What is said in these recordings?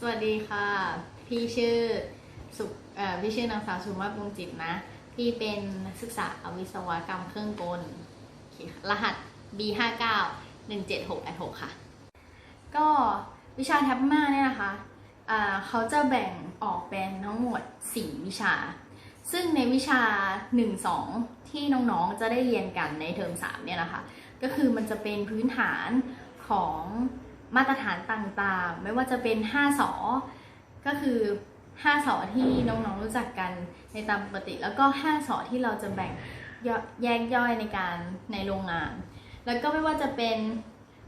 สวัสดีค่ะ พี่ชื่อสุเอ่อพี่ชื่อนางสาวสุมาบุญจิตนะ พี่เป็นนักศึกษาวิศวกรรมเครื่องกลโอเคค่ะรหัส B59 17686ค่ะ ก็วิชาแท็บมาเนี่ยนะคะเขาจะแบ่งออกเป็นทั้งหมด 4 วิชา ซึ่งในวิชา 1-2 ที่น้องๆจะได้เรียนกันในเทอม3เนี่ยนะคะ ก็คือมันจะเป็นพื้นฐานของ มาตรฐานต่างๆ ไม่ว่าจะเป็น5สอก็คือ5สอที่น้องๆรู้จักกันในตามปกติ แล้วก็5สอที่เราจะแบ่งยแยกย่อยในการในโรงงาน แล้วก็ไม่ว่าจะเป็น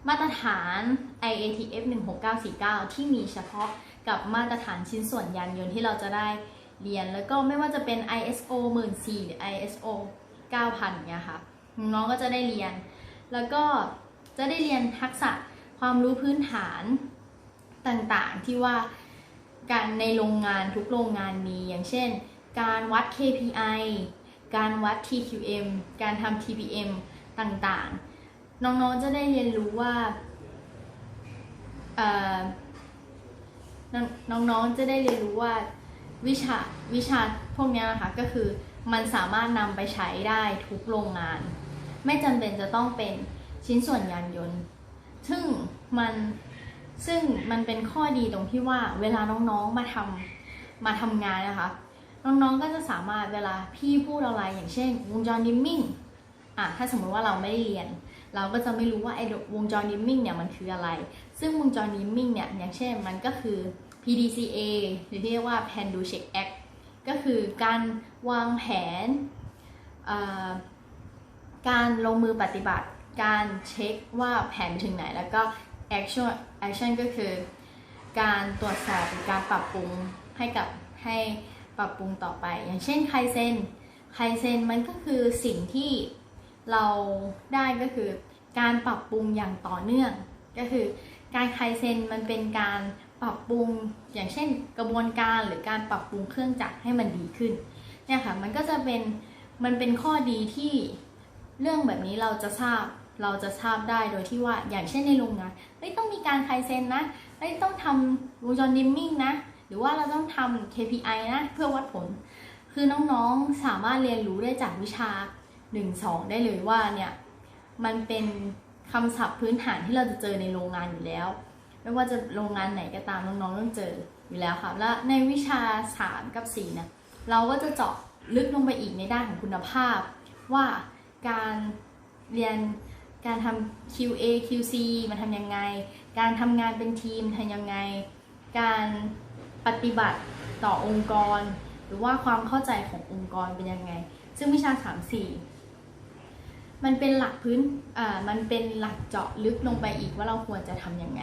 มาตรฐาน IATF 16949 ที่มีเฉพาะกับมาตรฐานชิ้นส่วนยานยนต์ที่เราจะได้เรียน แล้วก็ไม่ว่าจะเป็น ISO 14000หรือ ISO 9000เนี่ยค่ะน้องๆก็จะได้เรียน แล้วก็จะได้เรียนทักษะ ความรู้พื้นฐานต่างๆ ที่ว่าการในโรงงานทุกโรงงานมีอย่างเช่น การวัด KPI การวัด TQM การทำ TPM ต่างๆ น้องๆจะได้เรียนรู้ว่าน้องๆจะได้เรียนรู้ว่าวิชาวิชาพวกนี้นะคะก็คือมันสามารถนำไปใช้ได้ทุกโรงงาน ไม่จำเป็นจะต้องเป็นชิ้นส่วนยานยนต์ ซึ่งมันซึ่งมันเป็นข้อดีตรงที่ว่าเวลาน้องๆมาทำมาทำงานนะคะ น้องๆก็จะสามารถเวลาพี่พูดอะไรอย่างเช่น วงจรดิมมิ่งอะถ้าสมมติว่าเราไม่ได้เรียน เราก็จะไม่รู้ว่าไอ้วงจรดิมมิ่งเนี่ยมันคืออะไร ซึ่งวงจรดิมมิ่งเนี่ยอย่างเช่นมันก็คือ PDCA หรือที่เรียกว่า Plan Do Check Act ก็คือการวางแผน การลงมือปฏิบัติ การเช็คว่าแผนไปถึงไหน แล้วก็ action action ก็คือ การตรวจสอบหรือการปรับปรุงให้กับให้ปรับปรุงต่อไป อย่างเช่นไคเซนไคเซนมันก็คือสิ่งที่เราได้ก็คือการปรับปรุงอย่างต่อเนื่อง ก็คือการไคเซนมันเป็นการปรับปรุงอย่างเช่นกระบวนการหรือการปรับปรุงเครื่องจักรให้มันดีขึ้นเนี่ยค่ะมันก็จะเป็นมันเป็นข้อดีที่เรื่องแบบนี้เราจะทราบ เราจะทราบได้โดยที่ว่าอย่างเช่นในโรงงานเฮ้ยต้องมีการไคเซนนะเฮ้ยต้องทำวงจรดิมมิ่งนะ หรือว่าเราต้องทำ KPI นะเพื่อวัดผล คือน้องๆสามารถเรียนรู้ได้จากวิชา 1 2 ได้เลยว่าเนี่ยมันเป็นคำศัพท์พื้นฐานที่เราจะเจอในโรงงานอยู่แล้ว ไม่ว่าจะโรงงานไหนก็ตามน้องๆต้องเจออยู่แล้วค่ะและในวิชา 3 กับ4เนี่ยเราก็จะเจาะลึกลงไปอีกในด้านของคุณภาพ ว่าการเรียน การทำ QA QC มันทำยังไง การทำงานเป็นทีมทำยังไง การปฏิบัติต่อองค์กร หรือว่าความเข้าใจขององค์กรเป็นยังไง ซึ่งวิชา 3 4 มันเป็นหลักพื้นอ่ามันเป็นหลักเจาะลึกลงไปอีกว่าเราควรจะทำยังไง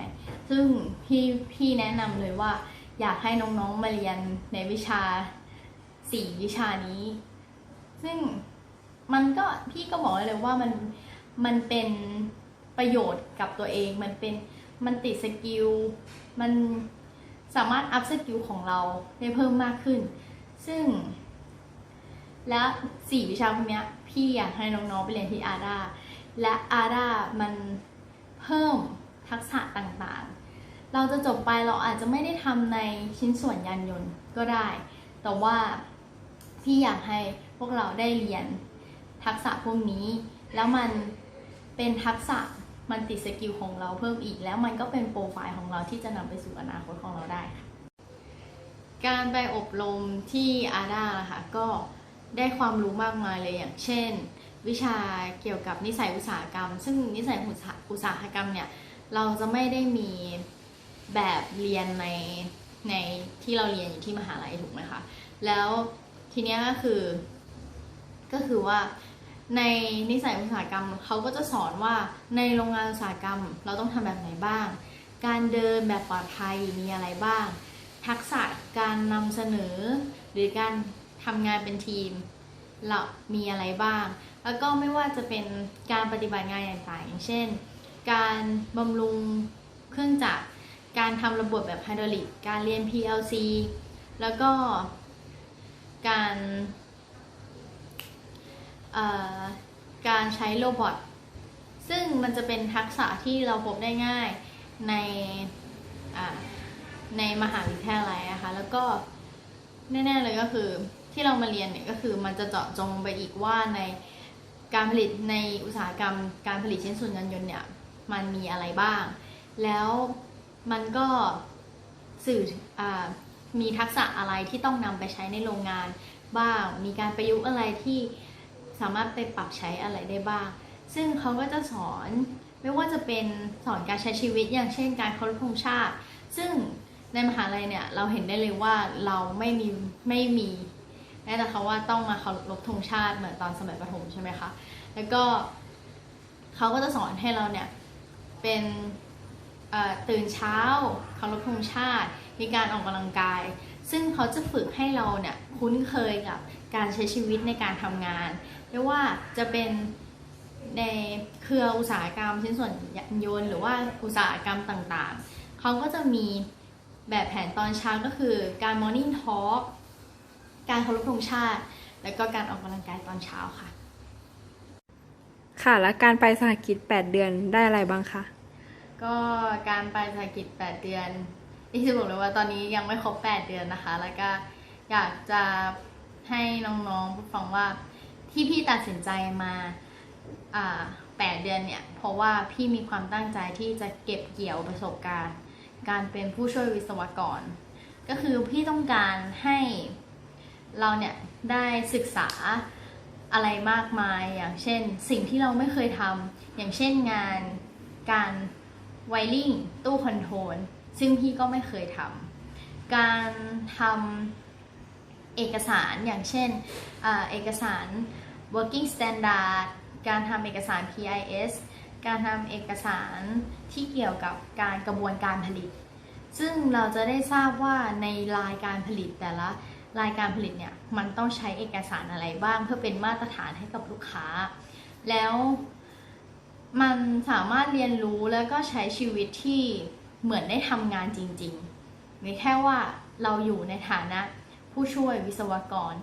ซึ่งพี่พี่แนะนำเลยว่าอยากให้น้องๆมาเรียนในวิชา 4 วิชานี้ ซึ่งมันก็พี่ก็บอกเลยว่ามัน มันเป็นประโยชน์กับตัวเอง มันเป็นมันติดสกิล มันสามารถอัพสกิลของเราได้เพิ่มมากขึ้น ซึ่ง และสี่วิชาพวกเนี้ยพี่อยากให้น้องๆไปเรียนที่อาดาและอาดามันเพิ่มทักษะต่างๆ เราจะจบไปเราอาจจะไม่ได้ทำในชิ้นส่วนยานยนต์ก็ได้ แต่ว่าพี่อยากให้พวกเราได้เรียนทักษะพวกนี้ แล้วมัน เป็นทักษะมันติดสกิลของเราเพิ่มอีก แล้วมันก็เป็นโปรไฟล์ของเราที่จะนำไปสู่อนาคตของเราได้ค่ะการไปอบรมที่อาด้าค่ะก็ได้ความรู้มากมายเลยอย่างเช่น วิชาเกี่ยวกับนิสัยอุตสาหกรรม ซึ่งนิสัยอุตสาหกรรมเนี่ยเราจะไม่ได้มีแบบเรียนในในที่เราเรียนอยู่ที่มหาลัยถูกไหมคะ แล้วทีเนี้ยก็คือ ก็คือว่า ในนิสัยอุตสาหกรรมเขาก็จะสอนว่าในโรงงานอุตสาหกรรม เราต้องทำแบบไหนบ้าง การเดินแบบปลอดภัยมีอะไรบ้าง ทักษะการนำเสนอ หรือการทำงานเป็นทีมเรามีอะไรบ้าง แล้วก็ไม่ว่าจะเป็นการปฏิบัติงานต่างๆอย่างเช่น การบำรุงเครื่องจักรการทำระบบแบบไฮดรอลิกการเรียน PLC แล้วก็การ การใช้โรบอทซึ่งมันจะเป็นทักษะที่เราพบได้ง่ายในในมหาวิทยาลัยนะคะแล้วก็แน่ๆเลยก็คือที่เรามาเรียนเนี่ยก็คือมันจะเจาะจงไปอีกว่าในการผลิตในอุตสาหกรรม การผลิตชิ้นส่วนยานยนต์เนี่ยมันมีอะไรบ้าง แล้วมันก็สื่ออมีทักษะอะไรที่ต้องนำไปใช้ในโรงงานบ้าง มีการประยุกต์อะไรที่ สามารถไปปรับใช้อะไรได้บ้าง ซึ่งเขาก็จะสอนไม่ว่าจะเป็นสอนการใช้ชีวิตอย่างเช่นการเคารพธงชาติ ซึ่งในมหาลัยเนี่ยเราเห็นได้เลยว่าเราไม่มีไม่มีแม้แต่คำว่าต้องมาเคารพธงชาติเหมือนตอนสมัยประถมใช่ไหมคะ แล้วก็เขาก็จะสอนให้เราเนี่ยเป็นตื่นเช้าเคารพธงชาติ มีการออกกำลังกาย ซึ่งเขาจะฝึกให้เราเนี่ยคุ้นเคยกับการใช้ชีวิตในการทำงาน ไม่ว่าจะเป็นในเครืออุตสาหกรรมชิ้นส่วนยานยนต์หรือว่าอุตสาหกรรมต่างๆ เขาก็จะมีแบบแผนตอนเช้าก็คือการ morning talk การเคารพธงชาติ แล้วก็การออกกำลังกายตอนเช้าค่ะ ค่ะ แล้วการไปสหกิจ 8 เดือนได้อะไรบ้างคะ ก็การไปภารกิจ 8 เดือน ที่จะบอกเลยว่าตอนนี้ยังไม่ครบ 8 เดือนนะคะ แล้วก็อยากจะให้น้องๆผู้ฟังว่าที่พี่ตัดสินใจมาอ่า8เดือนเนี่ย เพราะว่าพี่มีความตั้งใจที่จะเก็บเกี่ยวประสบการณ์ การเป็นผู้ช่วยวิศวกร ก็คือพี่ต้องการให้เราเนี่ยได้ศึกษาอะไรมากมายอย่างเช่น สิ่งที่เราไม่เคยทำอย่างเช่นงานการไวริ่งตู้คอนโทรล ซึ่งพี่ก็ไม่เคยทำการทำเอกสารอย่างเช่นอเอกสาร working standard การทำเอกสาร PIS การทำเอกสารที่เกี่ยวกับการกระบวนการผลิต ซึ่งเราจะได้ทราบว่าในรายการผลิตแต่ละรายการผลิตเนี่ยมันต้องใช้เอกสารอะไรบ้างเพื่อเป็นมาตรฐานให้กับลูกค้า แล้วมันสามารถเรียนรู้แล้วก็ใช้ชีวิตที่ เหมือนได้ทำงานจริงๆไม่แค่ว่าเราอยู่ในฐานะผู้ช่วยวิศวกร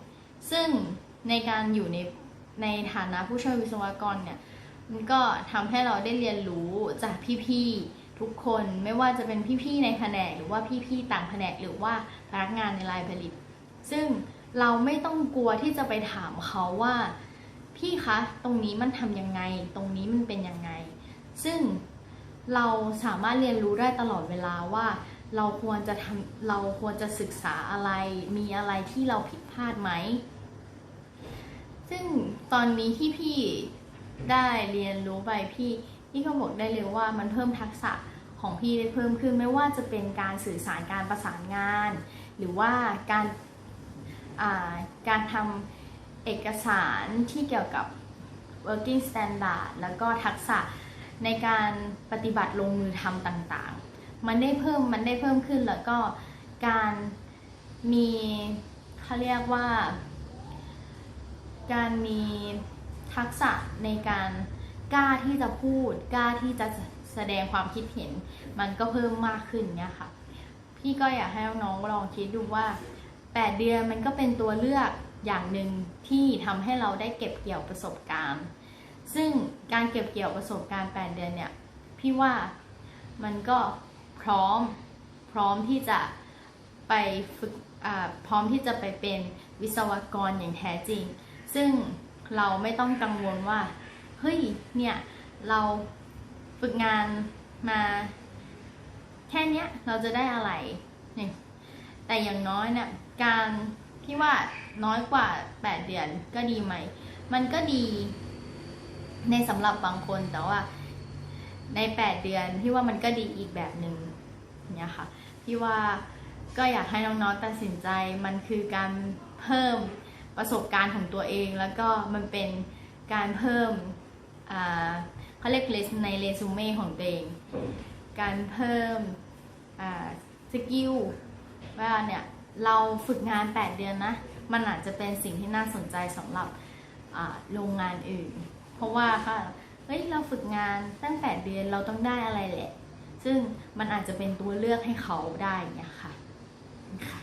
ซึ่งในการอยู่ในในฐานะผู้ช่วยวิศวกรเนี่ยมันก็ทำให้เราได้เรียนรู้จากพี่ๆทุกคนไม่ว่าจะเป็นพี่ๆในแผนกหรือว่าพี่ๆต่างแผนกหรือว่าพนักงานในรายผลิต ซึ่งเราไม่ต้องกลัวที่จะไปถามเขาว่า พี่คะ ตรงนี้มันทำยังไง ตรงนี้มันเป็นยังไง ซึ่ง เราสามารถเรียนรู้ได้ตลอดเวลาว่า เราควรจะทำเราควรจะศึกษาอะไร มีอะไรที่เราผิดพลาดไหม ซึ่งตอนนี้ที่พี่ได้เรียนรู้ไปพี่พี่ก็บอกได้เลยว่ามันเพิ่มทักษะของพี่ได้เพิ่มขึ้นไม่ว่าจะเป็นการสื่อสารการประสานงาน หรือว่าการาการทำเอกสารที่เกี่ยวกับ working standard แล้วก็ทักษะ ในการปฏิบัติลงมือทำต่างๆ มันได้เพิ่มมันได้เพิ่มขึ้นแล้วก็การมีเขาเรียกว่า การมีทักษะในการกล้าที่จะพูดกล้าที่จะแสดงความคิดเห็น มันก็เพิ่มมากขึ้นเนี่ยค่ะ พี่ก็อยากให้น้องๆลองคิดดูว่า 8 เดือนมันก็เป็นตัวเลือกอย่างหนึ่งที่ทำให้เราได้เก็บเกี่ยวประสบการณ์ ซึ่งการเก็บเกี่ยวประสบการณ์ 8 เดือนเนี่ย พี่ว่ามันก็พร้อมพร้อมที่จะไปฝึกพร้อมที่จะไปเป็นวิศวกรอย่างแท้จริง ซึ่งเราไม่ต้องกังวลว่า เฮ้ย เนี่ย เราฝึกงานมาแค่เนี้ยเราจะได้อะไรเนี่ยแต่อย่างน้อยเนี่ย การที่ว่าน้อยกว่า 8 เดือนก็ดีไหม มันก็ดี ในสำหรับบางคนแต่ว่าใน 8 เดือนพี่ว่ามันก็ดีอีกแบบหนึ่งเนี่ยค่ะพี่ว่าก็อยากให้น้องๆตัดสินใจมันคือการเพิ่มประสบการณ์ของตัวเอง แล้วก็มันเป็นการเพิ่มเขาเรียกเลสในเรซูเม่ของตัวเอง การเพิ่มสกิลว่าเนี่ยเราฝึกงาน 8 เดือนนะ มันอาจจะเป็นสิ่งที่น่าสนใจสำหรับโรงงานอื่น เพราะว่าค่ะเฮ้ยเราฝึกงานตั้งแต่เดือนเราต้องได้อะไรแหละ ซึ่งมันอาจจะเป็นตัวเลือกให้เขาได้เนี่ยค่ะค่ะ